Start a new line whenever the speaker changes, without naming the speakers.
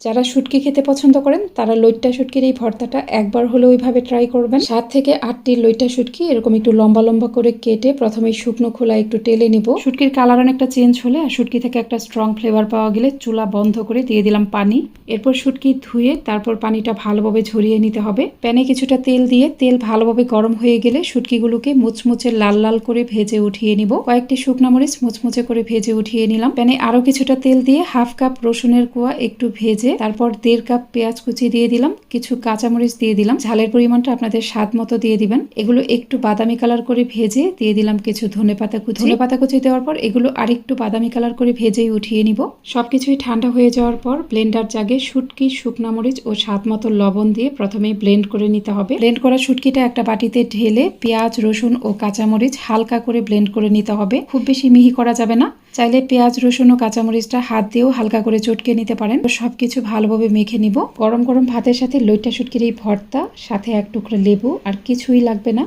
যারা শুটকি খেতে পছন্দ করেন, তারা লইট্টা শুটকির এই ভর্তাটা একবার হলেও ওইভাবে ট্রাই করবেন। সাত থেকে আটটি লইট্টা শুটকি এরকম একটু লম্বা লম্বা করে কেটে প্রথমে শুকনো খোলা একটু টেলে নিব। শুটকির কালার অনেকটা চেঞ্জ হলে আর শুটকি থেকে একটা স্ট্রং ফ্লেভার পাওয়া গেলে চুলা বন্ধ করে দিয়ে দিলাম পানি। এরপর শুটকি ধুয়ে তারপর পানিটা ভালোভাবে ঝরিয়ে নিতে হবে। প্যানে কিছুটা তেল দিয়ে তেল ভালোভাবে গরম হয়ে গেলে শুটকিগুলোকে মুচমুচে লাল লাল করে ভেজে উঠিয়ে নিব। কয়েকটি শুকনা মরিচ মুচমুচে করে ভেজে উঠিয়ে নিলাম। প্যানে আরও কিছুটা তেল দিয়ে হাফ কাপ রসুনের কুয়া একটু ভেজে তারপর দেড় কাপ পেঁয়াজ কুচি দিয়ে দিলাম, কিছু কাঁচামরিচ দিয়ে দিলাম। ঝালের পরিমাণটা আপনাদের স্বাদ মতো দিয়ে দিবেন। এগুলো একটু বাদামি কালার করে ভেজে দিয়ে দিলাম কিছু ধনে পাতা কুচি। ধনে পাতা কুচি দেওয়ার পর এগুলো আরেকটু বাদামি কালার করে ভেজেই উঠিয়ে নিব। সবকিছুই ঠান্ডা হয়ে যাওয়ার পর ব্লেন্ডার জাগে শুটকি, শুকনা মরিচ ও স্বাদ মতো লবণ দিয়ে প্রথমেই ব্লেন্ড করে নিতে হবে। ব্লেন্ড করা শুটকিটা একটা বাটিতে ঢেলে পেঁয়াজ, রসুন ও কাঁচামরিচ হালকা করে ব্লেন্ড করে নিতে হবে। খুব বেশি মিহি করা যাবে না। চাইলে পেঁয়াজ, রসুন ও কাঁচামরিচটা হাত দিয়েও হালকা করে চটকে নিতে পারেন। তো সবকিছু ভালোভাবে মেখে নিব। গরম গরম ভাতের সাথে লইটা শুটকির এই ভর্তা, সাথে এক টুকরো লেবু, আর কিছুই লাগবে না।